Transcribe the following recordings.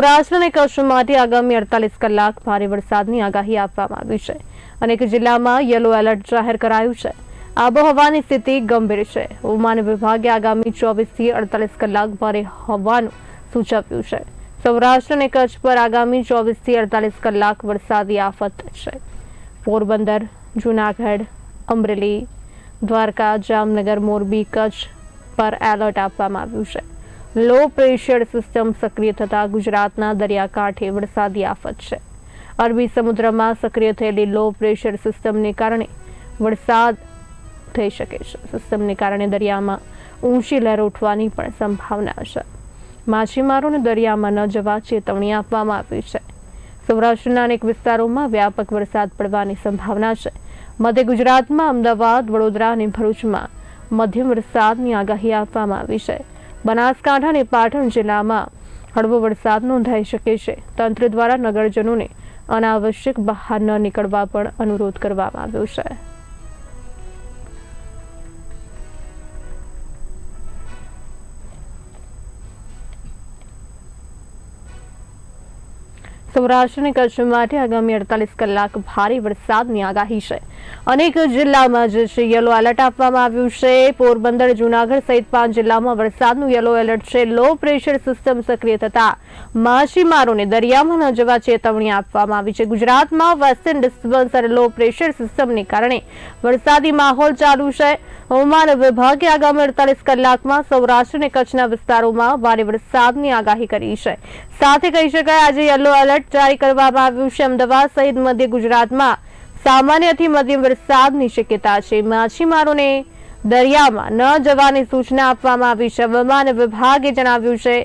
સૌરાષ્ટ્ર અને કચ્છ માટે આગામી અડતાલીસ કલાક ભારે વરસાદની આગાહી આપવામાં આવી છે. અનેક જિલ્લામાં યલો એલર્ટ જાહેર કરાયું છે. આબોહવાની સ્થિતિ ગંભીર છે. હવામાન વિભાગે આગામી ચોવીસથી અડતાલીસ કલાક ભારે હવાનું સૂચવ્યું છે. સૌરાષ્ટ્ર અને કચ્છ પર આગામી ચોવીસથી અડતાલીસ કલાક વરસાદી આફત છે. પોરબંદર, જૂનાગઢ, અમરેલી, દ્વારકા, જામનગર, મોરબી, કચ્છ પર એલર્ટ આપવામાં આવ્યું છે. લો પ્રેશર સિસ્ટમ સક્રિય થતા ગુજરાતના દરિયાકાંઠે વરસાદી આફત છે. અરબી સમુદ્રમાં સક્રિય થયેલી લો પ્રેશર સિસ્ટમને કારણે વરસાદ થઈ શકે છે. સિસ્ટમને કારણે દરિયામાં ઊંચી લહેર ઉઠવાની પણ સંભાવના છે. માછીમારોને દરિયામાં ન જવા ચેતવણી આપવામાં આવી છે. સૌરાષ્ટ્રના અનેક વિસ્તારોમાં વ્યાપક વરસાદ પડવાની સંભાવના છે. મધ્ય ગુજરાતમાં અમદાવાદ, વડોદરા અને ભરૂચમાં મધ્યમ વરસાદની આગાહી આપવામાં આવી છે. બનાસકાંઠા અને પાટણ જિલ્લામાં હળવો વરસાદ નોંધાઈ શકે છે. તંત્ર દ્વારા નગરજનોને અનાવશ્યક બહાર ન નીકળવા પણ અનુરોધ કરવામાં આવ્યો છે. સૌરાષ્ટ્ર કચ્છ માટે આગામી અડતાલીસ કલાક ભારે વરસાદની આગાહી છે. અનેક જિલ્લામાં જે છે યલો એલર્ટ આપવામાં આવ્યું છે. પોરબંદર, જૂનાગઢ સહિત પાંચ જિલ્લામાં વરસાદનું યલો એલર્ટ છે. લો પ્રેશર સિસ્ટમ સક્રિય થતા માછીમારોને દરિયામાં ન જવા ચેતવણી આપવામાં આવી છે. ગુજરાતમાં વેસ્ટર્ન ડિસ્ટર્બન્સ અને લો પ્રેશર સિસ્ટમને કારણે વરસાદી માહોલ ચાલુ છે. હવામાન વિભાગે આગામી અડતાલીસ કલાકમાં સૌરાષ્ટ્ર અને કચ્છના વિસ્તારોમાં ભારે વરસાદની આગાહી કરી છે. સાથે કહી શકાય, આજે યલો એલર્ટ જારી કરવામાં આવ્યું છે. અમદાવાદ સહિત મધ્ય ગુજરાતમાં સામાન્યથી મધ્યમ વરસાદની શક્યતા છે. માછીમારોને દરિયામાં ન જવાની સૂચના આપવામાં આવી છે. હવામાન વિભાગે જણાવ્યું છે,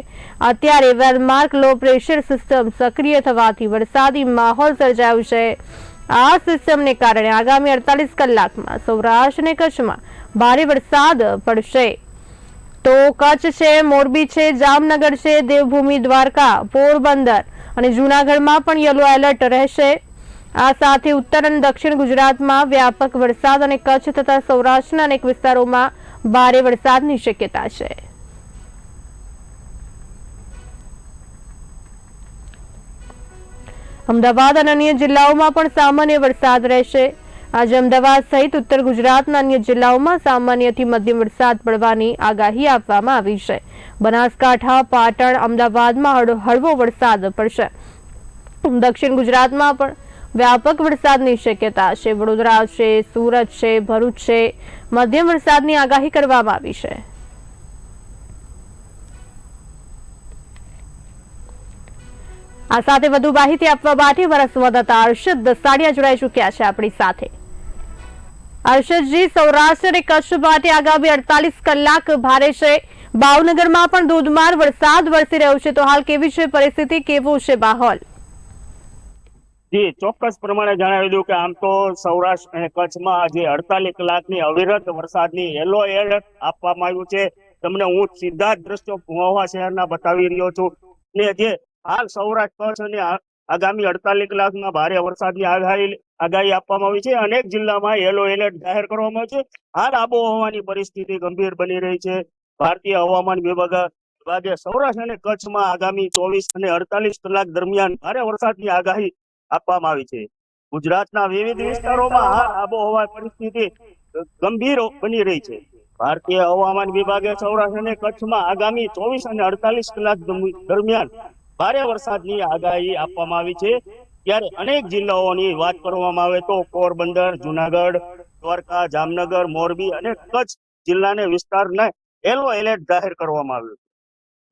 અત્યારે વેલમાર્ક લો પ્રેશર સિસ્ટમ સક્રિય થવાથી વરસાદી માહોલ સર્જાયો છે. આ સિસ્ટમને કારણે આગામી અડતાલીસ કલાકમાં સૌરાષ્ટ્ર અને કચ્છમાં ભારે વરસાદ પડશે. તો કચ્છ છે, મોરબી છે, જામનગર છે, દેવભૂમિ, દ્વારકા, પોરબંદર અને જૂનાગઢમાં પણ યલો એલર્ટ રહેશે. આ સાથે ઉત્તર અને દક્ષિણ ગુજરાતમાં વ્યાપક વરસાદ અને કચ્છ તથા સૌરાષ્ટ્રના અનેક વિસ્તારોમાં ભારે વરસાદની શક્યતા છે. અમદાવાદ અને અન્ય જિલ્લાઓમાં પણ સામાન્ય વરસાદ રહેશે. આજે અમદાવાદ સહિત ઉત્તર ગુજરાતના અન્ય જિલ્લાઓમાં સામાન્યથી મધ્યમ વરસાદ પડવાની આગાહી આપવામાં આવી છે. બનાસકાંઠા, પાટણ, અમદાવાદમાં હળવો વરસાદ પડશે. દક્ષિણ ગુજરાતમાં પણ વ્યાપક વરસાદની શક્યતા છે. વડોદરા છે, સુરત છે, ભરૂચ છે. મધ્યમ વરસાદની આગાહી કરવામાં આવી છે. આ સાથે વધુ માહિતી આપવા માટે અમારા સંવાદદાતા અર્ષદ દસાડિયા જોડાઈ ચૂક્યા છે આપણી સાથે. અર્ષદજી સૌરાષ્ટ્ર અને કચ્છ માટે આગામી અડતાલીસ કલાક ભારે છે. ભાવનગરમાં પણ ધોધમાર વરસાદ વરસી રહ્યો છે. તો હાલ કેવી છે પરિસ્થિતિ? કેવો છે માહોલ? જી, ચોક્કસ પ્રમાણે જણાવી દઉં કે આમ તો સૌરાષ્ટ્ર અને કચ્છમાં આજે અડતાલીસ કલાકની અવિરત વરસાદની યલો એલર્ટ આપવામાં આવ્યું છે. તમને હું સીધા જ દ્રશ્યો મહુવા શહેરના બતાવી રહ્યો છું. ને જે હાલ સૌરાષ્ટ્ર, કચ્છ અને આગામી અડતાલીસ કલાકમાં ભારે વરસાદની આગાહી આગાહી આપવામાં આવી છે. અનેક જિલ્લામાં યલો એલર્ટ જાહેર કરવામાં આવ્યું છે. હાલ આબોહવાની પરિસ્થિતિ ગંભીર બની રહી છે. ભારતીય હવામાન વિભાગ વિભાગે સૌરાષ્ટ્ર અને કચ્છમાં આગામી ચોવીસ અને અડતાલીસ કલાક દરમિયાન ભારે વરસાદની આગાહી આપવામાં આવી છે. ગુજરાતના વિવિધ વિસ્તારોમાં હાલ આબોહવા પરિસ્થિતિ ગંભીર બની રહી છે. ભારતીય હવામાન વિભાગે સૌરાષ્ટ્ર અને કચ્છમાં આગામી ચોવીસ અને અડતાલીસ કલાક દરમિયાન ભારે વરસાદની આગાહી આપવામાં આવી છે. ત્યારે અનેક જિલ્લાઓની વાત કરવામાં આવે તો પોરબંદર, જુનાગઢ, દ્વારકા, જામનગર, મોરબી અને કચ્છ જિલ્લાને વિસ્તારને યલો એલર્ટ જાહેર કરવામાં આવ્યું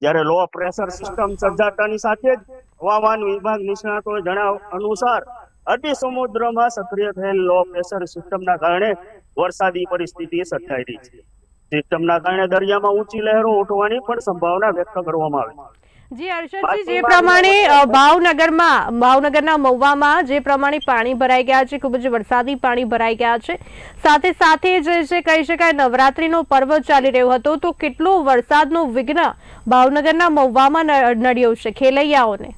જ્યારે લો પ્રેશર સિસ્ટમ સર્જાતાની સાથે જ હવામાન વિભાગ નિષ્ણાતોએ જણાવ્યા અનુસાર અરબી સમુદ્રમાં સક્રિય થયેલ લો પ્રેશર સિસ્ટમના કારણે વરસાદી પરિસ્થિતિ સર્જાઈ રહી છે. સિસ્ટમના કારણે દરિયામાં ઊંચી લહેરો ઉઠવાની પણ સંભાવના વ્યક્ત કરવામાં આવી છે. જી હર્ષદજી જે પ્રમાણે ભાવનગરમાં ભાવનગરના મહુવામાં જે પ્રમાણે પાણી ભરાઈ ગયા છે ખૂબ જ વરસાદી પાણી ભરાઈ ગયા છે. સાથે સાથે જે છે કહી શકાય નવરાત્રીનો પર્વ ચાલી રહ્યો હતો તો કેટલો વરસાદનો વિઘ્ન ભાવનગરના મહુવામાં નડ્યો છે ખેલૈયાઓને?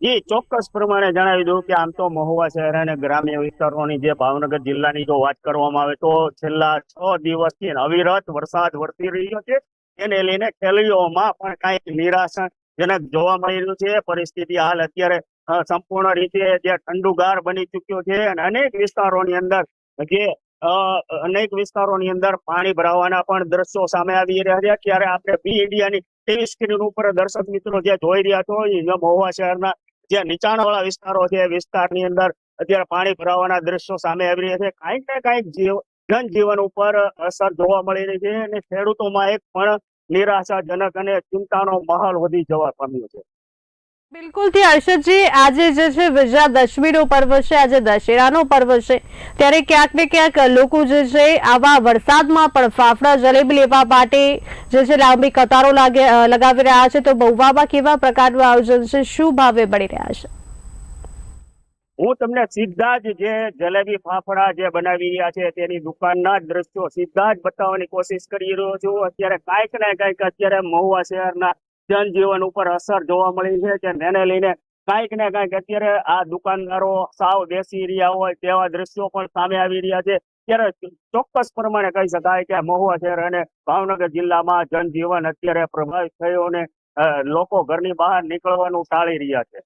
જી ચોક્કસ પ્રમાણે જણાવી દઉં કે આમ તો મહુવા શહેર અને ગ્રામ્ય વિસ્તારોની જે ભાવનગર જિલ્લાની જો વાત કરવામાં આવે તો છેલ્લા છ દિવસથી અવિરત વરસાદ વરસી રહ્યો છે. એને લઈને ખેલૈયાઓમાં પણ કાંઈક નિરાશા જનક જોવા મળી રહ્યું છે. પરિસ્થિતિ હાલ અત્યારે સંપૂર્ણ રીતે જે ઠંડુગાર બની ચૂક્યો છે અને અનેક વિસ્તારોની અંદર જે અનેક વિસ્તારોની અંદર પાણી ભરાવાના પણ દ્રશ્યો સામે આવી રહ્યા છે. ત્યારે આપણે બી ઇન્ડિયાની ટીવી સ્ક્રીન ઉપર દર્શક મિત્રો જે જોઈ રહ્યા છો, એ મહુવા શહેરના જે નીચાણવાળા વિસ્તારો છે વિસ્તારની અંદર અત્યારે પાણી ભરાવાના દ્રશ્યો સામે આવી રહ્યા છે. કાંઈક ને કાંઈક જીવ, જનજીવન ઉપર અસર જોવા મળી રહી છે અને ખેડૂતોમાં એક પણ નિરાશાજનક અને ચિંતાનો માહોલ વધી જવા પામ્યો છે. બિલકુલથી હર્ષદજી, આજે જે છે વિજયાદશમીનો પર્વ છે, આજે દશેરાનો પર્વ છે. ત્યારે ક્યાંક ને ક્યાંક લોકો જે છે આવા વરસાદમાં પણ ફાફડા જલેબી લેવા માટે જે છે લાંબી કતારો લાગે લગાવી રહ્યા છે. તો મહુવામાં કેવા પ્રકારનું આયોજન છે? શું ભાવે મળી રહ્યા છે? હું તમને સીધા જ જે જલેબી ફાફડા જે બનાવી રહ્યા છે તેની દુકાનના જ દ્રશ્યો સીધા જ બતાવવાની કોશિશ કરી રહ્યો છું. અત્યારે કાંઈક ને કાંઈક અત્યારે મહુવા શહેરના જનજીવન ઉપર અસર જોવા મળી છે કે તેને લઈને કાંઈક ને કાંઈક અત્યારે આ દુકાનદારો સાવ બેસી રહ્યા હોય તેવા દ્રશ્યો પણ સામે આવી રહ્યા છે. ત્યારે ચોક્કસ પ્રમાણે કહી શકાય કે મહુવા શહેર અને ભાવનગર જિલ્લામાં જનજીવન અત્યારે પ્રભાવિત થયું અને લોકો ઘરની બહાર નીકળવાનું ટાળી રહ્યા છે.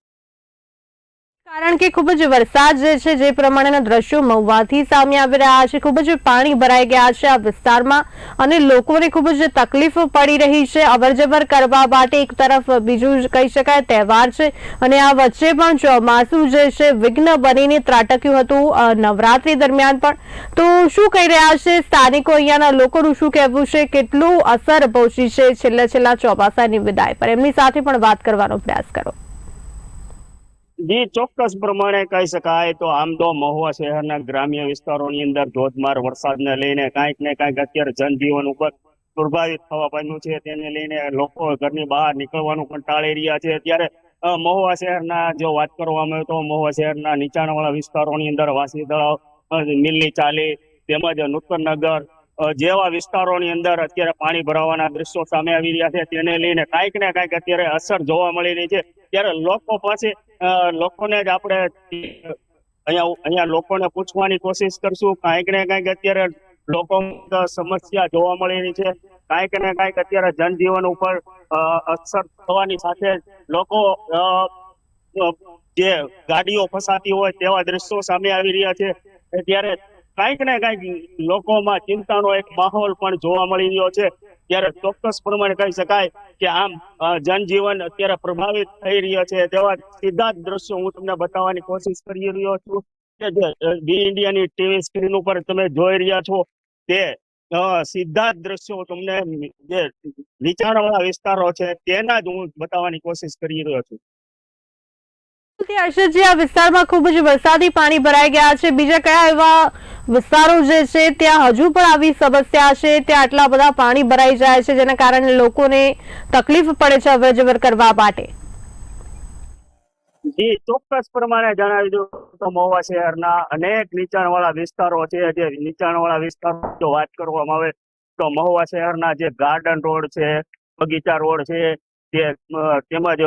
કારણ કે ખૂબ જ વરસાદ જે છે, જે પ્રમાણેના દ્રશ્યો મહુવાથી સામે આવી રહ્યા છે. ખૂબ જ પાણી ભરાઈ ગયા છે આ વિસ્તારમાં અને લોકોને ખૂબ જ તકલીફ પડી રહી છે. અવરજવર કરવા માટે એક તરફ બીજું કહી શકાય, તહેવાર છે અને આ વચ્ચે પણ ચોમાસું જે છે, વિઘ્ન બનીને ત્રાટક્યું હતું નવરાત્રી દરમિયાન પણ. તો શું કહી રહ્યા છે સ્થાનિકો? અહીંયાના લોકોનું શું કહેવું છે? કેટલું અસર પહોંચી છે છેલ્લા છેલ્લા ચોમાસાની વિદાય પર? એમની સાથે પણ વાત કરવાનો પ્રયાસ કરો. જી, ચોક્કસ પ્રમાણે કહી શકાય તો આમ તો મહુવા શહેરના ગ્રામ્ય વિસ્તારોની અંદર ધોધમાર વરસાદને લઈને કાંઈક ને કાંઈક અત્યારે જનજીવન ઉપર પ્રભાવિત થવા પામ્યું છે. તેને લઈને લોકો ઘરની બહાર નીકળવાનું પણ ટાળી રહ્યા છે. અત્યારે મહુવા શહેરના જો વાત કરવામાં આવે તો મહુવા શહેરના નીચાણવાળા વિસ્તારોની અંદર વાસી તળાવ મિલની ચાલી તેમજ નૂતનનગર જેવા વિસ્તારોની અંદર અત્યારે પાણી ભરાવાના દ્રશ્યો સામે આવી રહ્યા છે. તેને લઈને કાંઈક ને કાંઈક અત્યારે અસર જોવા મળી રહી છે. ત્યારે લોકો પાસે લોકોને જ આપણે અહીંયા અહીંયા લોકોને પૂછવાની કોશિશ કરશું. કાંઈક ને કાંઈક અત્યારે લોકો સમસ્યા જોવા મળી રહી છે. કાંઈક ને કાંઈક અત્યારે જનજીવન ઉપર અસર થવાની સાથે લોકો જે ગાડીઓ ફસાતી હોય તેવા દ્રશ્યો સામે આવી રહ્યા છે. ત્યારે કાંઈક ને કંઈક લોકોમાં ચિંતાનો એક માહોલ પણ જોવા મળી રહ્યો છે. ત્યારે ચોક્કસ પ્રમાણે કહી શકાય કે આમ જનજીવન અત્યારે પ્રભાવિત થઈ રહ્યો છે. તેવા સીધા જ દ્રશ્યો હું તમને બતાવવાની કોશિશ કરી રહ્યો છું કે જે બી ઇન્ડિયાની ટીવી સ્ક્રીન ઉપર તમે જોઈ રહ્યા છો તે સીધા જ દ્રશ્યો તમને જે નીચાણવાળા વિસ્તારો છે તેના જ હું બતાવવાની કોશિશ કરી રહ્યો છું. હર્ષદજી આ વિસ્તારમાં ખૂબ જ વરસાદી પાણી ભરાઈ ગયા છે. બીજા કયા એવા વિસ્તારો જે છે, ત્યાં હજુ પણ આવી સમસ્યા છે. ત્યાં આટલા બધા પાણી ભરાઈ જાય છે, જેના કારણે લોકોને તકલીફ પડે છે અવરજવર કરવા માટે. જી, ચોક્કસ પ્રમાણે જણાવી દઉં તો મહુવા શહેરના અનેક નીચાણવાળા વિસ્તારો છે. જે નીચાણવાળા વિસ્તારો જો વાત કરવામાં આવે તો મહુવા શહેરના જે ગાર્ડન રોડ છે, બગીચા રોડ છે તે તેમજ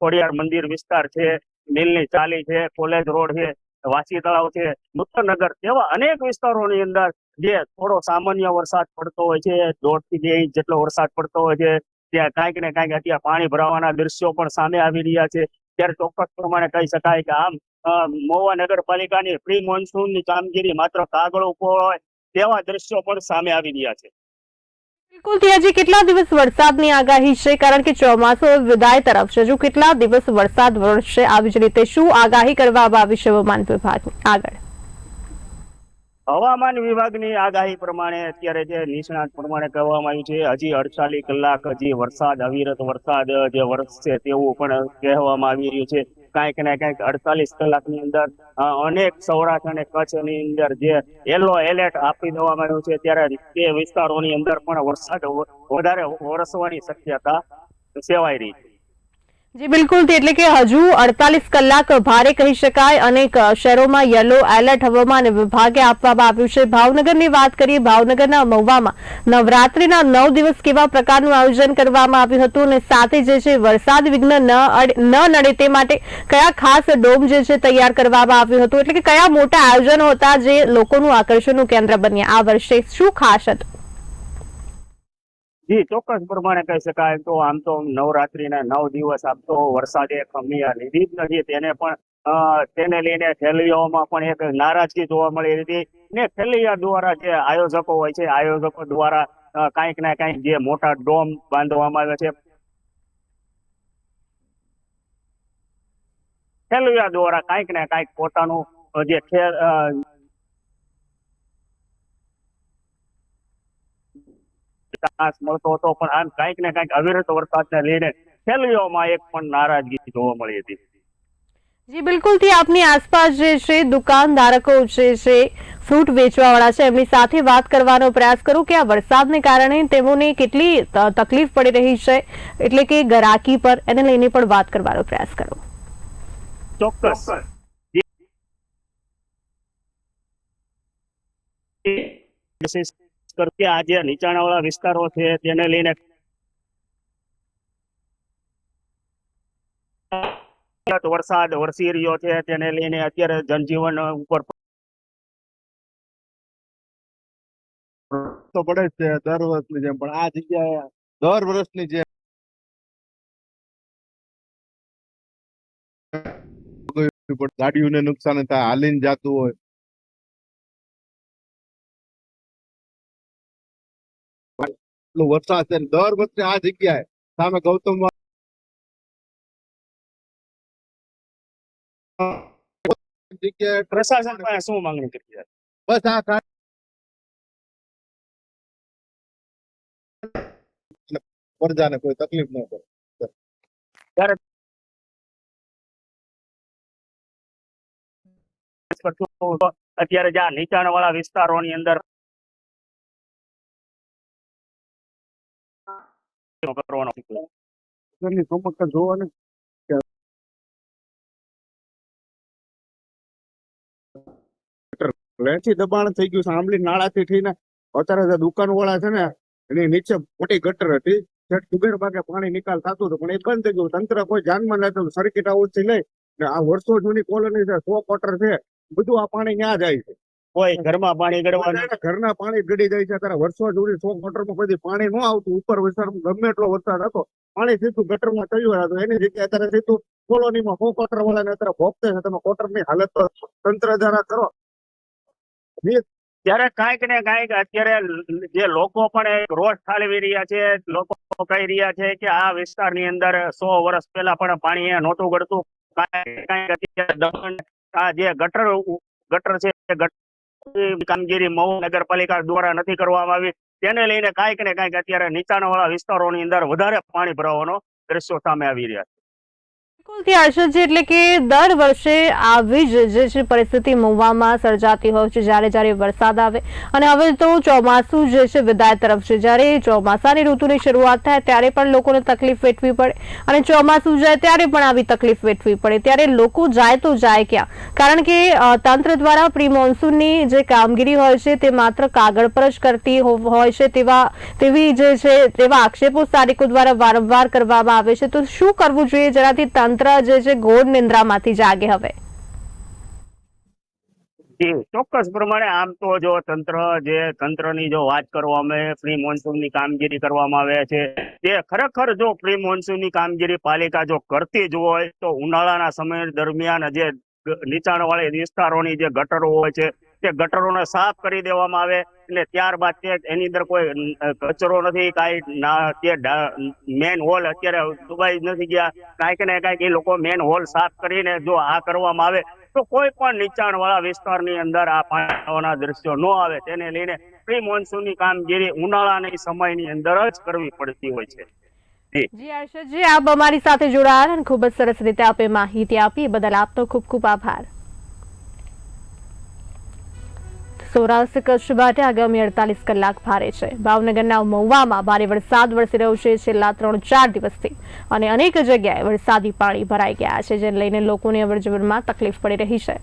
ખોડિયાર મંદિર વિસ્તાર છે મિલની ચાલી છે, કોલેજ રોડ છે, વાસી તળાવ છે નૂતનગર એવા અનેક વિસ્તારોની અંદર જે થોડો સામાન્ય વરસાદ પડતો હોય છે દોઢથી બે ઇંચ જેટલો વરસાદ પડતો હોય છે, ત્યાં કાંઈક ને કાંઈક અત્યારે પાણી ભરાવાના દ્રશ્યો પણ સામે આવી રહ્યા છે. ત્યારે ચોક્કસ પ્રમાણે કહી શકાય કે આમ મોવા નગરપાલિકાની પ્રી મોન્સૂનની કામગીરી માત્ર કાગળ ઉપર હોય તેવા દ્રશ્યો પણ સામે આવી રહ્યા છે. બિલકુલ હજી કેટલા દિવસ વરસાદની આગાહી છે? કારણ કે ચોમાસું વિદાય તરફ છે. હજુ કેટલા દિવસ વરસાદ વરસશે આવી જ રીતે શું આગાહી કરવામાં આવી છે હવામાન વિભાગ આગળ. હવામાન વિભાગની આગાહી પ્રમાણે અત્યારે જે નિષ્ણાત પ્રમાણે કહેવામાં આવ્યું છે, હજી અડતાલીસ કલાક હજી વરસાદ અવિરત વરસાદ જે વરસશે તેવું પણ કહેવામાં આવી રહ્યું છે. કાંઈક ને કાંઈક અડતાલીસ કલાકની અંદર અનેક સૌરાષ્ટ્ર અને કચ્છની અંદર જે યલો એલર્ટ આપી દેવામાં આવ્યું છે, ત્યારે તે વિસ્તારોની અંદર પણ વરસાદ વધારે વરસવાની શક્યતા સેવાઈ રહી છે. જી, બિલકુલ એટલે કે હજુ અડતાલીસ કલાક ભારે કહી શકાય. અનેક શહેરોમાં યલો એલર્ટ હવામાન વિભાગે આપવામાં આવ્યું છે. ભાવનગરની વાત કરીએ, ભાવનગરના મહુવામાં નવરાત્રીના નવ દિવસ કેવા પ્રકારનું આયોજન કરવામાં આવ્યું હતું અને સાથે જે છે, વરસાદ વિઘ્ન ન નડે તે માટે કયા ખાસ ડોમ જે છે, તૈયાર કરવામાં આવ્યું હતું? એટલે કે કયા મોટા આયોજનો હતા જે લોકોનું આકર્ષણનું કેન્દ્ર બન્યા આ વર્ષે? શું ખાસ હતું? જી, ચોક્કસ પ્રમાણે કહી શકાય. તો આમ તો નવરાત્રીના નવ દિવસ આમ તો વરસાદે ખમિયા લીધી જ નથી. તેને પણ તેને લઈને ખેલૈયાઓમાં પણ એક નારાજગી જોવા મળી હતી. ને ખેલૈયા દ્વારા જે આયોજકો હોય છે, આયોજકો દ્વારા કાંઈક ને કાંઈક જે મોટા ડોમ બાંધવામાં આવે છે ખેલૈયા દ્વારા કાંઈક ને કાંઈક પોતાનું જે વિકાસ મળતો હતો પણ આમ કાંઈક ને કાંઈક અવિરત વરસાદને લઈને ખેલૈયાઓમાં એક પણ નારાજગી જોવા મળી હતી જી બિલકુલથી આપની આસપાસ જે છે દુકાનધારકો જે છે ફ્રૂટ વેચવાવાળા છે એમની સાથે વાત કરવાનો પ્રયાસ કરું કે આ વરસાદને કારણે તેઓને કેટલી તકલીફ પડી રહી છે એટલે કે ગરાકી પર એને લઈને પણ વાત કરવાનો પ્રયાસ કરો ચોક્કસ વિશેષ કરકે આ જે નીચાણવાળા વિસ્તારો છે તેને લઈને વરસાદ વરસી રહ્યો છે તેને લઈને અત્યારે જનજીવન ઉપર તો પડે જ છે, દર વર્ષની જેમ. પણ આ જગ્યાએ દર વર્ષની જેમ ગાડીઓને નુકસાન થાય, હાલીને જાતું હોય એટલો વરસાદ છે ને દર વર્ષે આ જગ્યાએ સામે ગૌતમ જગ્યાએ પ્રશાસન પાસે શું માંગણી કરી છે બસ આ કા- પ્રજાને કોઈ તકલીફ ન પડે અત્યારે જે નીચાણ વાળા વિસ્તારોની અંદર કરવાનો ઘરની જોવાની વેચી દબાણ થઈ ગયું આંબલી નાળાથી થઈને અત્યારે દુકાન વાળા છે ને, એની નીચે મોટી ગટર હતી. કુબેર બાગે પાણી નિકાલ થતું હતું. પણ એ બંધ થઈ ગયું. તંત્ર કોઈ ધ્યાનમાં લેતું સર્કિટ હાઉસથી લઈ આ વર્ષો જૂની કોલોની છે, સો ક્વાર્ટર છે. બધું આ પાણી ત્યાં જાય છે. કોઈ ઘરમાં પાણી ગળવાનું. ઘરના પાણી ગળી જાય છે અત્યારે વર્ષો જૂની સો ક્વાર્ટરમાં બધી પાણી ન આવતું. ઉપર વિસ્તારમાં ગમે એટલો વરસાદ હતો. પાણી સીધું ગટરમાં ચડ્યું હતું એની જગ્યાએ અત્યારે સીધું કોલોનીમાં સો ક્વાર્ટર વાળાને અત્યારે ભોગતે છે તમે ક્વાર્ટરની હાલત તો તંત્ર દ્વારા કરો. ત્યારે કાંઈક ને કાંઈક અત્યારે જે લોકો પણ રોષ ઠાલવી રહ્યા છે લોકો કહી રહ્યા છે કે આ વિસ્તારની અંદર સો વર્ષ પહેલા પણ પાણી નહોતું ગળતું. કાંઈક કાંઈક અત્યારે દમણ આ જે ગટર ગટર છે કામગીરી મહુ નગરપાલિકા દ્વારા નથી કરવામાં આવી. તેને લઈને કાંઈક ને કાંઈક અત્યારે નીચાણવાળા વિસ્તારોની અંદર વધારે પાણી ભરાવાનો દ્રશ્યો સામે આવી રહ્યા છે. એટલે કે દર વર્ષે આવી જ જે પરિસ્થિતિ મહુવામાં સર્જાતી હોય છે, જ્યારે જ્યારે વરસાદ આવે. અને હવે તો ચોમાસું જે છે વિદાય તરફ છે. જ્યારે ચોમાસાની ઋતુની શરૂઆત થાય ત્યારે પણ લોકોને તકલીફ વેઠવી પડે. અને ચોમાસું જાય ત્યારે પણ આવી તકલીફ વેઠવી પડે. ત્યારે લોકો જાય તો જાય ક્યાં? કારણ કે તંત્ર દ્વારા પ્રી મોન્સૂનની જે કામગીરી હોય છે તે માત્ર કાગળ પર જ કરતી હોય છે તેવા, તેવી જે છે, તેવા આક્ષેપો સ્થાનિકો દ્વારા વારંવાર કરવામાં આવે છે. તો શું કરવું જોઈએ? જેનાથી તંત્ર જે છે, ઘોર નિંદ્રામાંથી જાગે હવે. જી, ચોક્કસ પ્રમાણે આમ તો જો તંત્ર જે, તંત્રની જો વાત કરવામાં પ્રી મોન્સૂનની કામગીરી કરવામાં આવે છે. તે ખરેખર જો પ્રી મોન્સૂનની કામગીરી પાલિકા જો કરતી જ હોય, તો ઉનાળાના સમય દરમિયાન જે નીચાણવાળી વિસ્તારોની જે ગટરો હોય છે તે ગટરોને સાફ કરી દેવામાં આવે અને ત્યારબાદ તે એની અંદર કોઈ કચરો નથી, કાંઈ ના તે મેન હોલ અત્યારે દુબઈ નથી ગયા. કાંઈક ને કાંઈક એ લોકો મેન હોલ સાફ કરીને જો આ કરવામાં આવે તો કોઈ પણ નીચાણવાળા વિસ્તારની અંદર આ પાણીના દ્રશ્યો ન આવે. તેને લઈને પ્રી મોન્સૂનની કામગીરી ઉનાળાની સમયની અંદર જ કરવી પડતી હોય છે. જી. હર્ષદજી, આપ અમારી સાથે જોડાયા અને ખૂબ જ સરસ રીતે આપે માહિતી આપી. બદલ આપનો ખૂબ ખૂબ આભાર. સૌરાષ્ટ્ર કચ્છ માટે આગામી અડતાલીસ કલાક ભારે છે. ભાવનગરના મહુવામાં ભારે વરસાદ વરસી રહ્યો છે છેલ્લા ત્રણ ચાર દિવસથી. અને અનેક જગ્યાએ વરસાદી પાણી ભરાઈ ગયા છે, જેને લઈને લોકોની અવરજવરમાં તકલીફ પડી રહી છે.